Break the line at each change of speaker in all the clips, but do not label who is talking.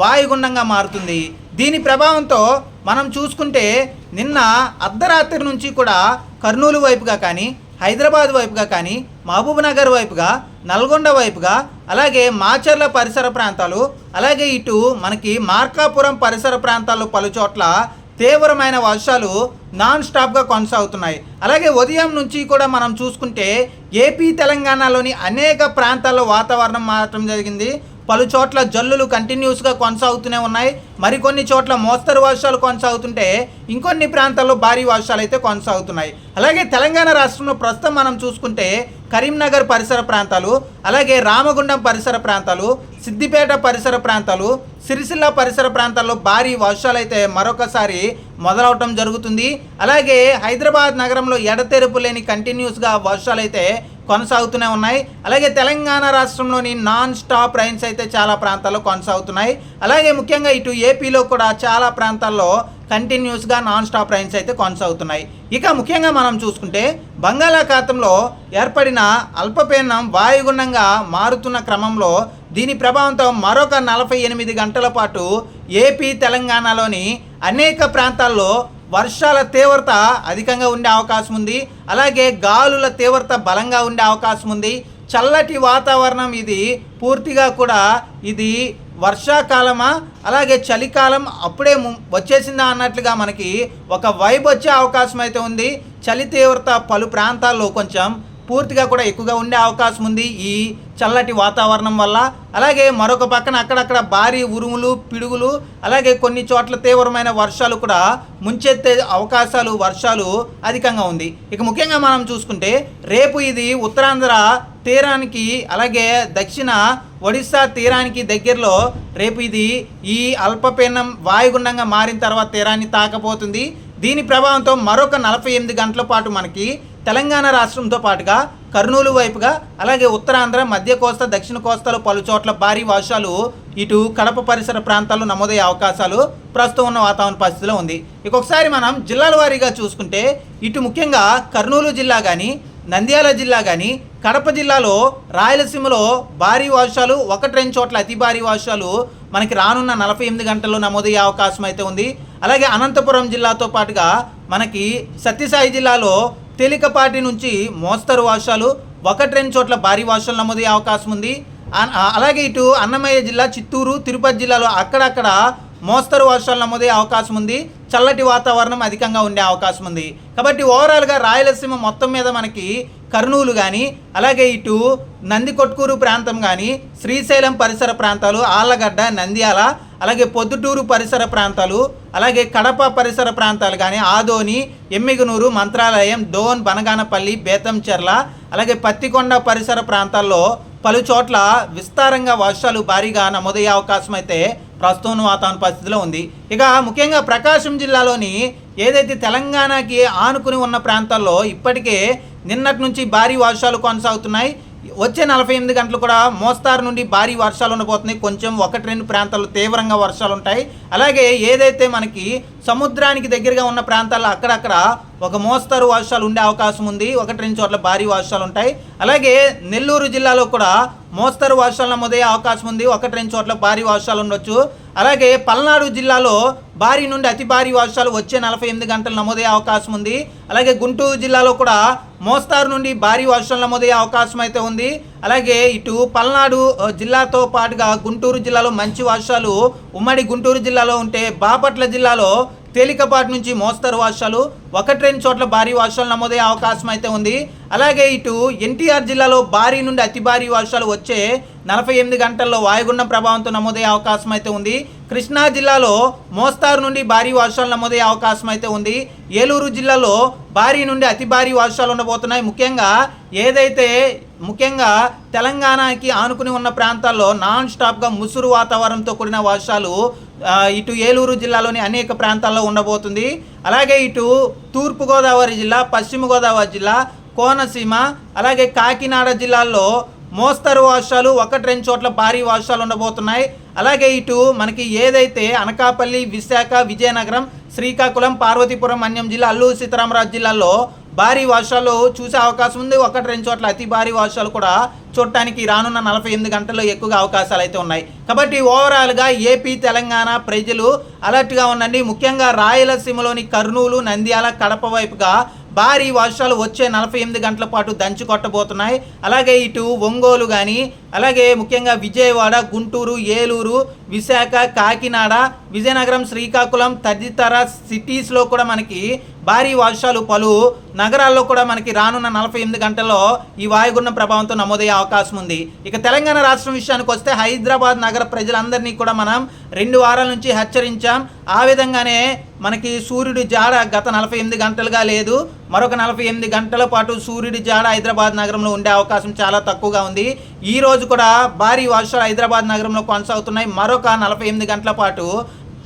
వాయుగుండంగా మారుతుంది దీని ప్రభావంతో మనం చూసుకుంటే నిన్న అర్ధరాత్రి నుంచి కూడా కర్నూలు వైపుగా కానీ హైదరాబాద్ వైపుగా కానీ మహబూబ్నగర్ వైపుగా నల్గొండ వైపుగా అలాగే మాచర్ల పరిసర ప్రాంతాలు అలాగే ఇటు మనకి మార్కాపురం పరిసర ప్రాంతాలు పలుచోట్ల తీవ్రమైన వర్షాలు నాన్ స్టాప్గా కొనసాగుతున్నాయి అలాగే ఉదయం నుంచి కూడా మనం చూసుకుంటే ఏపీ తెలంగాణలోని అనేక ప్రాంతాల్లో వాతావరణం మారటం జరిగింది పలు చోట్ల జల్లులు కంటిన్యూస్గా కొనసాగుతూనే ఉన్నాయి మరికొన్ని చోట్ల మోస్తరు వర్షాలు కొనసాగుతుంటే ఇంకొన్ని ప్రాంతాల్లో భారీ వర్షాలు అయితే కొనసాగుతున్నాయి అలాగే తెలంగాణ రాష్ట్రంలో ప్రస్తుతం మనం చూసుకుంటే కరీంనగర్ పరిసర ప్రాంతాలు అలాగే రామగుండం పరిసర ప్రాంతాలు సిద్దిపేట పరిసర ప్రాంతాలు సిరిసిల్ల పరిసర ప్రాంతాల్లో భారీ వర్షాలు అయితే మరొకసారి మొదలవటం జరుగుతుంది అలాగే హైదరాబాద్ నగరంలో ఎడతెరుపు లేని కంటిన్యూస్గా వర్షాలు అయితే కొనసాగుతూనే ఉన్నాయి అలాగే తెలంగాణ రాష్ట్రంలోని నాన్ స్టాప్ రైన్స్ అయితే చాలా ప్రాంతాల్లో కొనసాగుతున్నాయి అలాగే ముఖ్యంగా ఇటు ఏపీలో కూడా చాలా ప్రాంతాల్లో కంటిన్యూస్గా నాన్ స్టాప్ రైన్స్ అయితే కొనసాగుతున్నాయి ఇక ముఖ్యంగా మనం చూసుకుంటే బంగాళాఖాతంలో ఏర్పడిన అల్పపీడనం వాయుగుణంగా మారుతున్న క్రమంలో దీని ప్రభావంతో మరొక నలభై ఎనిమిది గంటల పాటు ఏపీ తెలంగాణలోని అనేక ప్రాంతాల్లో వర్షాల తీవ్రత అధికంగా ఉండే అవకాశం ఉంది అలాగే గాలుల తీవ్రత బలంగా ఉండే అవకాశం ఉంది చల్లటి వాతావరణం ఇది పూర్తిగా కూడా ఇది వర్షాకాలమా అలాగే చలికాలం అప్పుడే వచ్చేసిందా అన్నట్లుగా మనకి ఒక వైబ్ వచ్చే అవకాశం అయితే ఉంది చలి తీవ్రత పలు ప్రాంతాల్లో కొంచెం పూర్తిగా కూడా ఎక్కువగా ఉండే అవకాశం ఉంది ఈ చల్లటి వాతావరణం వల్ల అలాగే మరొక పక్కన అక్కడక్కడ భారీ ఉరుములు పిడుగులు అలాగే కొన్ని చోట్ల తీవ్రమైన వర్షాలు కూడా ముంచెత్తే అవకాశాలు వర్షాలు అధికంగా ఉంది ఇక ముఖ్యంగా మనం చూసుకుంటే రేపు ఇది ఉత్తరాంధ్ర తీరానికి అలాగే దక్షిణ ఒడిశా తీరానికి దగ్గరలో రేపు ఇది ఈ అల్పపీనం వాయుగుండంగా మారిన తర్వాత తీరాన్ని తాకపోతుంది దీని ప్రభావంతో మరొక నలభై ఎనిమిది గంటల పాటు మనకి తెలంగాణ రాష్ట్రంతో పాటుగా కర్నూలు వైపుగా అలాగే ఉత్తరాంధ్ర మధ్య కోస్తా దక్షిణ కోస్తాలో పలు చోట్ల భారీ వర్షాలు ఇటు కడప పరిసర ప్రాంతాల్లో నమోదయ్యే అవకాశాలు ప్రస్తుతం ఉన్న వాతావరణ పరిస్థితిలో ఉంది ఇక ఒకసారి మనం జిల్లాల వారీగా చూసుకుంటే ఇటు ముఖ్యంగా కర్నూలు జిల్లా కానీ నంద్యాల జిల్లా కానీ కడప జిల్లాలో రాయలసీమలో భారీ వర్షాలు ఒకటి రెండు చోట్ల అతి భారీ వర్షాలు మనకి రానున్న నలభై ఎనిమిది గంటల్లో నమోదయ్యే అవకాశం అయితే ఉంది అలాగే అనంతపురం జిల్లాతో పాటుగా మనకి సత్యసాయి జిల్లాలో తేలికపాటి నుంచి మోస్తరు వర్షాలు ఒకటి రెండు చోట్ల భారీ వర్షాలు నమోదయ్యే అవకాశం ఉంది అలాగే ఇటు అన్నమయ్య జిల్లా చిత్తూరు తిరుపతి జిల్లాలో అక్కడక్కడ మోస్తరు వర్షాలు నమోదయ్యే అవకాశం ఉంది చల్లటి వాతావరణం అధికంగా ఉండే అవకాశం ఉంది కాబట్టి ఓవరాల్గా రాయలసీమ మొత్తం మీద మనకి కర్నూలు కానీ అలాగే ఇటు నందికొట్కూరు ప్రాంతం కానీ శ్రీశైలం పరిసర ప్రాంతాలు ఆళ్ళగడ్డ నంద్యాల అలాగే పొద్దుటూరు పరిసర ప్రాంతాలు అలాగే కడప పరిసర ప్రాంతాలు కానీ ఆదోని ఎమ్మిగనూరు మంత్రాలయం డోన్ బనగానపల్లి బేతంచెర్ల అలాగే పత్తికొండ పరిసర ప్రాంతాల్లో పలు చోట్ల విస్తారంగా వర్షాలు భారీగా నమోదయ్యే అవకాశం అయితే ప్రస్తుతం వాతావరణ పరిస్థితిలో ఉంది ఇక ముఖ్యంగా ప్రకాశం జిల్లాలోని ఏదైతే తెలంగాణకి ఆనుకుని ఉన్న ప్రాంతాల్లో ఇప్పటికే నిన్నటి నుంచి భారీ వర్షాలు కొనసాగుతున్నాయి వచ్చే నలభై ఎనిమిది గంటలు కూడా మోస్తారు నుండి భారీ వర్షాలు ఉండబోతున్నాయి కొంచెం ఒకటి రెండు ప్రాంతాలు తీవ్రంగా వర్షాలు ఉంటాయి అలాగే ఏదైతే మనకి సముద్రానికి దగ్గరగా ఉన్న ప్రాంతాల్లో అక్కడక్కడ ఒక మోస్తరు వర్షాలు ఉండే అవకాశం ఉంది ఒకటి రెండు చోట్ల భారీ వర్షాలు ఉంటాయి అలాగే నెల్లూరు జిల్లాలో కూడా మోస్తరు వర్షాలు నమోదయ్యే అవకాశం ఉంది ఒకటి రెండు చోట్ల భారీ వర్షాలు ఉండొచ్చు అలాగే పల్నాడు జిల్లాలో భారీ నుండి అతి భారీ వర్షాలు వచ్చే నలభై ఎనిమిది గంటలు నమోదయ్యే అవకాశం ఉంది అలాగే గుంటూరు జిల్లాలో కూడా మోస్తారు నుండి భారీ వర్షాలు నమోదయ్యే అవకాశం అయితే ఉంది అలాగే ఇటు పల్నాడు జిల్లాతో పాటుగా గుంటూరు జిల్లాలో మంచి వర్షాలు ఉమ్మడి గుంటూరు జిల్లాలో ఉంటే బాపట్ల జిల్లాలో తేలికపాటి నుంచి మోస్తరు వర్షాలు ఒకటి రెండు చోట్ల భారీ వర్షాలు నమోదయ్యే అవకాశం అయితే ఉంది అలాగే ఇటు ఎన్టీఆర్ జిల్లాలో భారీ నుండి అతి భారీ వర్షాలు వచ్చే నలభై ఎనిమిది గంటల్లో వాయుగుండం ప్రభావంతో నమోదయ్యే అవకాశం అయితే ఉంది కృష్ణా జిల్లాలో మోస్తారు నుండి భారీ వర్షాలు నమోదయ్యే అవకాశం అయితే ఉంది ఏలూరు జిల్లాలో భారీ నుండి అతి భారీ వర్షాలు ఉండబోతున్నాయి ముఖ్యంగా ఏదైతే ముఖ్యంగా తెలంగాణకి ఆనుకుని ఉన్న ప్రాంతాల్లో నాన్ స్టాప్గా ముసురు వాతావరణంతో కూడిన వర్షాలు ఇటు ఏలూరు జిల్లాలోని అనేక ప్రాంతాల్లో ఉండబోతుంది అలాగే ఇటు తూర్పుగోదావరి జిల్లా పశ్చిమ గోదావరి జిల్లా కోనసీమ అలాగే కాకినాడ జిల్లాల్లో మోస్తరు వర్షాలు ఒకటి రెండు చోట్ల భారీ వర్షాలు ఉండబోతున్నాయి అలాగే ఇటు మనకి ఏదైతే అనకాపల్లి విశాఖ విజయనగరం శ్రీకాకుళం పార్వతీపురం అన్యం జిల్లా అల్లూరు సీతారామరాజు జిల్లాల్లో భారీ వర్షాలు చూసే అవకాశం ఉంది ఒకటి రెండు చోట్ల అతి భారీ వర్షాలు కూడా చూడటానికి రానున్న నలభై ఎనిమిది గంటల్లో ఎక్కువగా అవకాశాలు అయితే ఉన్నాయి కాబట్టి ఓవరాల్గా ఏపీ తెలంగాణ ప్రజలు అలర్ట్గా ఉండండి ముఖ్యంగా రాయలసీమలోని కర్నూలు నంద్యాల కడప వైపుగా భారీ వర్షాలు వచ్చే నలభై ఎనిమిది గంటల పాటు దంచి కొట్టబోతున్నాయి అలాగే ఇటు ఒంగోలు కానీ అలాగే ముఖ్యంగా విజయవాడ గుంటూరు ఏలూరు విశాఖ కాకినాడ విజయనగరం శ్రీకాకుళం తదితర సిటీస్లో కూడా మనకి భారీ వర్షాలు పలు నగరాల్లో కూడా మనకి రానున్న నలభై ఎనిమిది గంటల్లో ఈ వాయుగుండం ప్రభావంతో నమోదయ్యే అవకాశం ఉంది ఇక తెలంగాణ రాష్ట్రం విషయానికి వస్తే హైదరాబాద్ నగర ప్రజలందరినీ కూడా మనం రెండు వారాల నుంచి హెచ్చరించాం ఆ విధంగానే మనకి సూర్యుడి జాడ గత నలభై ఎనిమిది గంటలుగా లేదు మరొక నలభై ఎనిమిది గంటల పాటు సూర్యుడి జాడ హైదరాబాద్ నగరంలో ఉండే అవకాశం చాలా తక్కువగా ఉంది ఈ రోజు కూడా భారీ వర్షాలు హైదరాబాద్ నగరంలో కొనసాగుతున్నాయి మరొక నలభై ఎనిమిది గంటల పాటు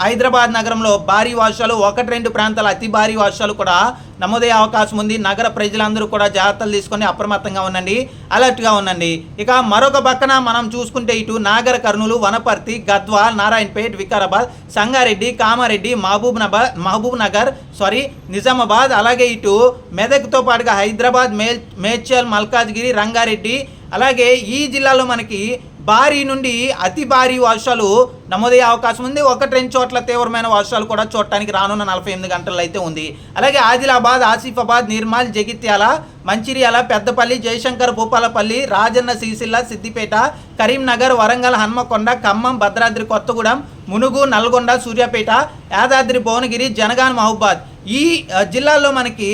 హైదరాబాద్ నగరంలో భారీ వర్షాలు ఒకటి రెండు ప్రాంతాల అతి భారీ వర్షాలు కూడా నమోదయ్యే అవకాశం ఉంది నగర ప్రజలందరూ కూడా జాగ్రత్తలు తీసుకొని అప్రమత్తంగా ఉండండి అలర్ట్గా ఉండండి ఇక మరొక పక్కన మనం చూసుకుంటే ఇటు నాగర్ కర్నూలు వనపర్తి గద్వాల్ నారాయణపేట్ వికారాబాద్ సంగారెడ్డి కామారెడ్డి మహబూబ్ నబా మహబూబ్ నగర్ సారీ నిజామాబాద్ అలాగే ఇటు మెదక్తో పాటుగా హైదరాబాద్ మే మేచల్ మల్కాజ్గిరి రంగారెడ్డి అలాగే ఈ జిల్లాలో మనకి భారీ నుండి అతి భారీ వర్షాలు నమోదయ్యే అవకాశం ఉంది ఒకటి రెండు చోట్ల తీవ్రమైన వర్షాలు కూడా చూడటానికి రానున్న నలభై ఎనిమిది గంటల్లో అయితే ఉంది అలాగే ఆదిలాబాద్ ఆసిఫాబాద్ నిర్మల్ జగిత్యాల మంచిర్యాల పెద్దపల్లి జయశంకర్ భూపాలపల్లి రాజన్న సిరిసిల్ల సిద్దిపేట కరీంనగర్ వరంగల్ హన్మకొండ ఖమ్మం భద్రాద్రి కొత్తగూడెం మునుగు నల్గొండ సూర్యాపేట యాదాద్రి భువనగిరి జనగాన్ మహబాద్ ఈ జిల్లాల్లో మనకి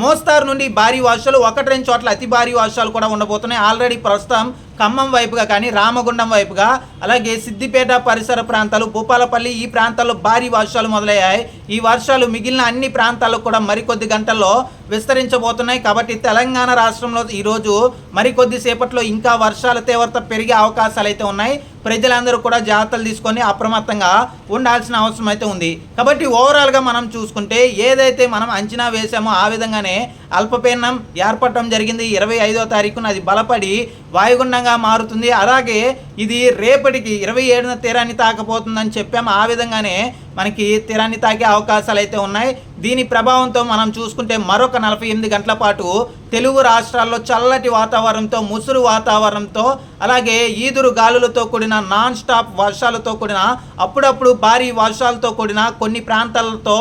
మోస్తారు నుండి భారీ వర్షాలు ఒకటి రెండు చోట్ల అతి భారీ వర్షాలు కూడా ఉండబోతున్నాయి ఆల్రెడీ ప్రస్తుతం ఖమ్మం వైపుగా కానీ రామగుండం వైపుగా అలాగే సిద్దిపేట పరిసర ప్రాంతాలు భూపాలపల్లి ఈ ప్రాంతాల్లో భారీ వర్షాలు మొదలయ్యాయి ఈ వర్షాలు మిగిలిన అన్ని ప్రాంతాలకు కూడా మరికొద్ది గంటల్లో విస్తరించబోతున్నాయి కాబట్టి తెలంగాణ రాష్ట్రంలో ఈరోజు మరికొద్ది సేపట్లో ఇంకా వర్షాల తీవ్రత పెరిగే అవకాశాలు అయితే ఉన్నాయి ప్రజలందరూ కూడా జాగ్రత్తలు తీసుకొని అప్రమత్తంగా ఉండాల్సిన అవసరం అయితే ఉంది కాబట్టి ఓవరాల్గా మనం చూసుకుంటే ఏదైతే మనం అంచనా వేసామో ఆ విధంగానే అల్పపీడనం ఏర్పడటం జరిగింది ఇరవై ఐదో తారీఖున అది బలపడి వాయుగుండంగా మారుతుంది అలాగే ఇది రేపటికి ఇరవై ఏడున తీరాన్ని తాకపోతుందని చెప్పాం ఆ విధంగానే మనకి తీరాన్ని తాకే అవకాశాలు అయితే ఉన్నాయి దీని ప్రభావంతో మనం చూసుకుంటే మరొక నలభై ఎనిమిది గంటల పాటు తెలుగు రాష్ట్రాల్లో చల్లటి వాతావరణంతో ముసురు వాతావరణంతో అలాగే ఈదురు గాలులతో కూడిన నాన్ స్టాప్ వర్షాలతో కూడిన అప్పుడప్పుడు భారీ వర్షాలతో కూడిన కొన్ని ప్రాంతాలతో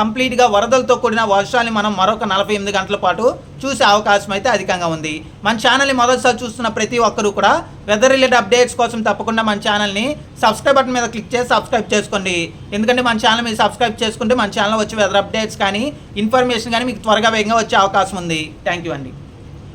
కంప్లీట్గా వరదలతో కూడిన వర్షాన్ని మనం మరొక నలభై ఎనిమిది ఎనిమిది గంటల పాటు చూసే అవకాశం అయితే అధికంగా ఉంది మన ఛానల్ని మొదటిసారి చూస్తున్న ప్రతి ఒక్కరూ కూడా వెదర్ రిలేటెడ్ అప్డేట్స్ కోసం తప్పకుండా మన ఛానల్ని సబ్స్క్రైబ్ బటన్ మీద క్లిక్ చేసి సబ్స్క్రైబ్ చేసుకోండి ఎందుకంటే మన ఛానల్ మీరు సబ్స్క్రైబ్ చేసుకుంటే మన ఛానల్ వచ్చే వెదర్ అప్డేట్స్ కానీ ఇన్ఫర్మేషన్ కానీ మీకు త్వరగా వేగంగా వచ్చే అవకాశం ఉంది థ్యాంక్ యూ అండి